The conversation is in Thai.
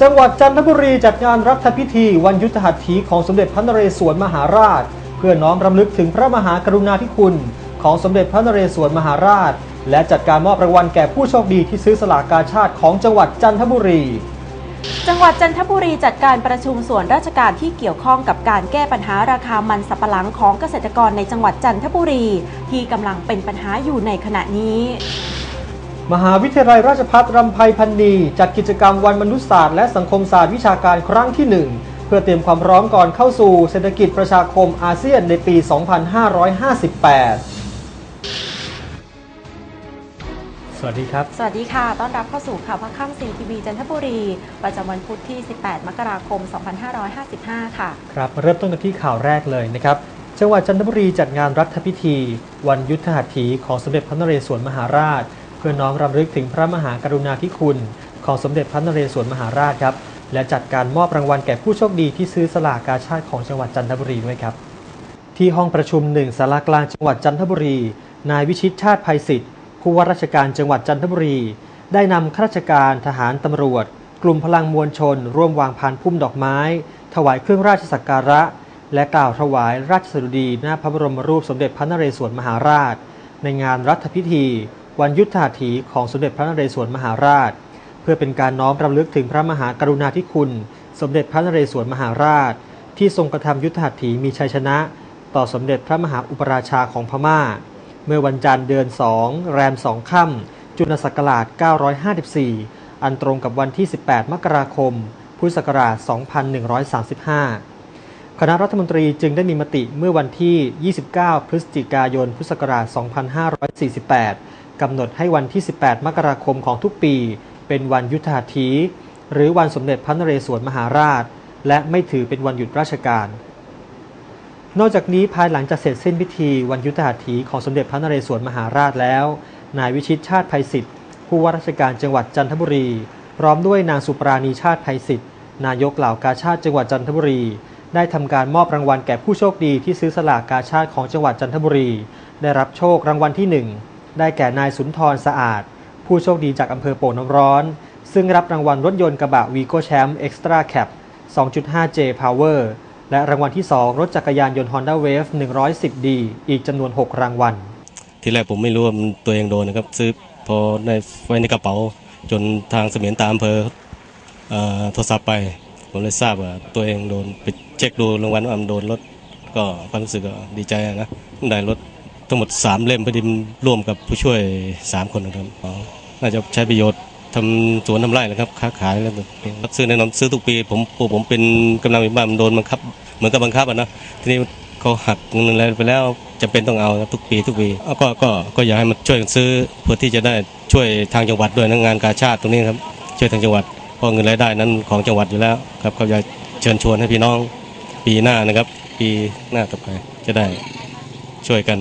จังหวัดจันทบุรีจัดงานรัฐพิธีวันยุทธหัตถีของสมเด็จพระนเรศวรมหาราช เพื่อน้อมรำลึกถึงพระมหากรุณาธิคุณ ของสมเด็จพระนเรศวรมหาราช และจัดการมอบรางวัลแก่ผู้โชคดีที่ซื้อสลากกาชาติของจังหวัดจันทบุรี จังหวัดจันทบุรีจัดการประชุมส่วนราชการที่เกี่ยวข้องกับการแก้ปัญหาราคามันสับปะหลังของเกษตรกรในจังหวัดจันทบุรี ที่กำลังเป็นปัญหาอยู่ในขณะนี้ มหาวิทยาลัยราชภัฏรำไพพันนีจัดกิจกรรมวันมนุษยศาสตร์และสังคมศาสตร์วิชาการครั้งที่ 1 เพื่อเตรียมความพร้อมก่อนเข้าสู่เศรษฐกิจประชาคมอาเซียนในปี 2558สวัสดีครับ สวัสดีค่ะ ต้อนรับเข้าสู่ข่าวพักค่ำซีทีวีจันทบุรี ประจำวันพุธที่ 18 มกราคม 2555 ค่ะ ครับมาเริ่มต้นกันที่ข่าวแรกเลยนะครับ จังหวัดจันทบุรีจัดงานรัฐพิธี วันยุทธหัตถีของสมเด็จพระนเรศวรมหาราชเพื่อน้อมรำลึกถึงพระมหากรุณาธิคุณ ของสมเด็จพระนเรศวรมหาราชครับ และจัดการมอบรางวัลแก่ผู้โชคดีที่ซื้อสลากกาชาติของจังหวัดจันทบุรีด้วยครับ ที่ห้องประชุมหนึ่งสารากลางจังหวัดจันทบุรี นายวิชิตชาติภัยศิษฐ์ผู้ว่าราชการจังหวัดจันทบุรี ได้นำข้าราชการทหารตำรวจ กลุ่มพลังมวลชน ร่วมวางพานพุ่มดอกไม้ ถวายเครื่องราชสักการะ และกล่าวถวายราชสดุดีหน้าพระบรมรูปสมเด็จพระนเรศวรมหาราช ในงานรัฐพิธี วันยุทธหัตถีของสมเด็จพระนเรศวรมหาราช เพื่อเป็นการน้อมรำลึกถึงพระมหากรุณาธิคุณ สมเด็จพระนเรศวรมหาราช ที่ทรงกระทำยุทธหัตถีมีชัยชนะ ต่อสมเด็จพระมหาอุปราชาของพม่า เมื่อวันจันทร์เดือน 2 แรม2ค่ำจุลศักราช 954 อันตรงกับวันที่ 18 มกราคม พุทธศักราช 2135คณะรัฐมนตรีจึงได้มีมติเมื่อวันที่ 29 พฤศจิกายน พุทธศักราช 2548 กำหนดให้วันที่ 18 มกราคมของทุกปี เป็นวันยุทธหัตถีหรือวันสมเด็จพระนเรศวรมหาราช และไม่ถือเป็นวันหยุดราชการ นอกจากนี้ภายหลังจากเสร็จสิ้นพิธีวันยุทธหัตถีของสมเด็จพระนเรศวรมหาราชแล้ว นายวิชิตชาติภัยศิษฐ์ผู้ว่าราชการจังหวัดจันทบุรี พร้อมด้วยนางสุปราณีชาติภัยศิษฐ์นายกเหล่ากาชาติจังหวัดจันทบุรีได้ทำการมอบรางวัลแก่ผู้โชคดีที่ซื้อสลากกาชาติของจังหวัดจันทบุรี ได้รับโชครางวัลที่ 1 ได้แก่นายสุนทรสะอาด ผู้โชคดีจากอำเภอโป่งน้ำร้อน ซึ่งรับรางวัลรถยนต์กระบะวีโก้แชมป์เอ็กซ์ตร้าแคป 2.5J Power และรางวัลที่ 2 รถจักรยานยนต์ Honda Wave 110D อีกจำนวน 6 รางวัล ที่แรกผมไม่รู้ว่าตัวเองโดนนะครับ ซื้อพอในไว้ในกระเป๋า จนทางเสมียนตามอำเภอโทรศัพท์ไป ผมเลยทราบว่าตัวเองโดนไปเช็คดูรางวัลว่ามโดนรถก็ความรู้สึกก็ดีใจนะได้รถ ทั้งหมด 3 เล่มพอดีร่วมกับผู้ช่วย 3 คนนะครับอ๋อน่าจะใช้ประโยชน์ทำสวนทำไร่นะครับค้าขายแล้วรับซื้อแน่นอนซื้อทุกปีผมปู่ผมเป็นกำลังบ้านโดนบังคับ เหมือนกับบังคับอะนะทีนี้เขาหักเงินอะไรไปแล้วจำเป็นต้องเอาทุกปีทุกปีก็ก็ก็อยากให้มันช่วยกันซื้อเพื่อที่จะได้ช่วยทางจังหวัดด้วยนะงานกาชาติตรงนี้ครับช่วยทางจังหวัดเพราะเงินรายได้นั้นของจังหวัดอยู่แล้วครับก็อยากเชิญชวนให้พี่น้องปีหน้านะครับ ปีหน้าต่อไปจะได้ช่วยกัน